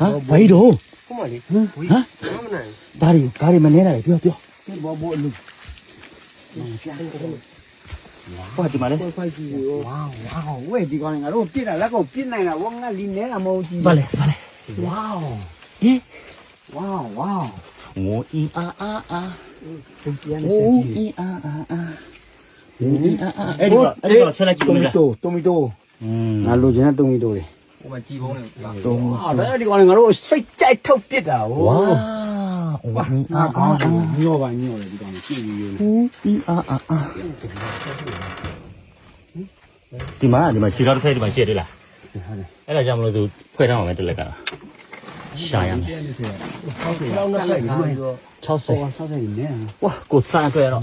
ဟာဘာကြီးတော့ဟုတ်ပါလေဟမ်ဟမ်မနိုင်ဒါတွေဒါတွေမနေနိုင်ပြောပြောဘောဘောအလူဟောဒီမှာလေဖိုက်ကြီးရောဝါဝါဝဲဒီကောင်ငါတို့ပြစ်တာလက်ကိုပြစ်နိုင်တာဝငါလီနေတာမဟုတ်ကြီးဘာလဲဘာလဲဝါဟင်ဝါဝါဝိုအီအာအာအာသူပြန်ဝိနေစုက်ကြီးအီအာအာအာဝိုအီအာအာအဲ့ဒီကအဲ့ဒီကဆက်လိုက်ကြည့်တိုမမီလားတိုတိုမီတိုอืมငါလိုချင်တဲ့တိုမီတိုတွေဟို မှာကြည်ပုံးနေတုံးအာဒါဒီကောင်ငါတို့စိတ်ကြိုက်ထုတ်ပြစ်တာဟိုဝါဝိုအီအာအာအာအာညောပါညောတယ်ဒီကောင်ကြည့်ပြီးရောဝိုအီအာအာအာဒီမှာဒီမှာခြေတော်တစ်ဖက်ဒီမှာရှေ့တယ်လားဟုတ်တယ်အဲ့ဒါကြောင့်မလို့သူဖွဲ့ထားမှာပဲတက်လက်ကရှာရမယ်ဟုတ်ကဲ့လောက်နောက်လိုက်ပြီးတော့60ဆောဆောက်တယ်နဲဝါကိုစားအတွက်တော့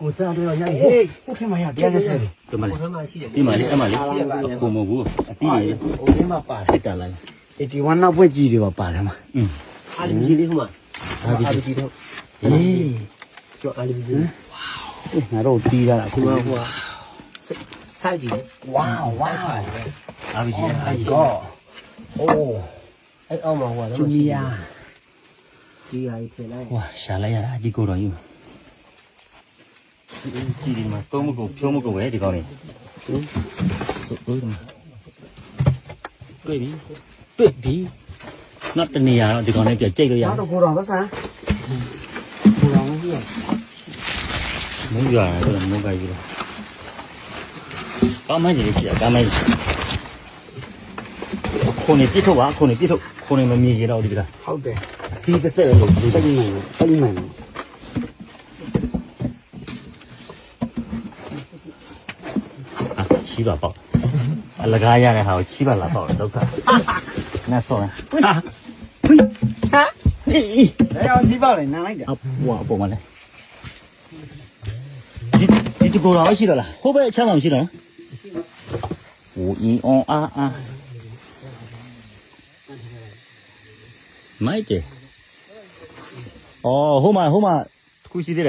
ကိုစားတော့ရဟေးဟုတ်ထဲမှာရတရားလက်ဆက်တယ်ဒီမှာလေဟိုမှာရှိတယ်ဒီမှာလေအမလေးအခုမဟုတ်ဘူးအတီးရဟိုထဲမှာပါဟစ်တာလိုက်81နောက်ပွက်ကြီးတွေပါပါတယ်မှာอืมအာလီကြီးလေးဟိုမှာဒါဒီအာလီကြီးတော့အေးကျော်အာလီကြီးငါတို့တီးတာအခုဒီမှာဟိုစိုက်ကြီးဝါဝါအာဘီကြီးအိုင်ကောအိုးအဲ့အောက်မှာဟိုကတော့ဂျူနီယာဒီဟာကြီးပြင်လိုက်ဝါရှာလိုက်ရတာဒီကိုတော်ယူ ကြည့်ဒီမှာသုံးမကိုဖြိုးမကိုပဲဒီကောင်းနေတွေ့တယ်တွေ့ပြီတွေ့ပြီနောက်တနေရာတော့ဒီကောင်းနဲ့ပြကြိတ်လို့ရနောက်တော့ကိုတော်သဆန်းကိုတော်မရှိရမုန်းရတာဆိုတော့မုန်းကြိုက်ပြီလားကောင်းမှန်းကြီးလေးကြည့်ရကောင်းမှန်းကြီးခုန်နေပြစ်ထုတ်ပါခုန်နေပြစ်ထုတ်ခုန်နေမမြင်ကြတော့ဒီကလားဟုတ်တယ်ဒီတစ်သက်လို့ဒီတိတ်နေတိတ်နေ ချီးပါပေါ့အလကားရတဲ့ဟာကိုချီးပါလားပေါ့ဒုက္ခနတ်ဆုံးဟာဖိဟာဖိအဲ့တော့ချီးပါလေနားလိုက်တယ်ဟိုအပေါ်မှာလေဒီဒီတကူတော့ရှိတော့လားဟိုဘက်အချမ်းမှရှိတော့ဟိုအင်းအောင်အားအားမိုက်တယ်အော်ဟိုမှာဟိုမှာတစ်ခုရှိသေးတယ်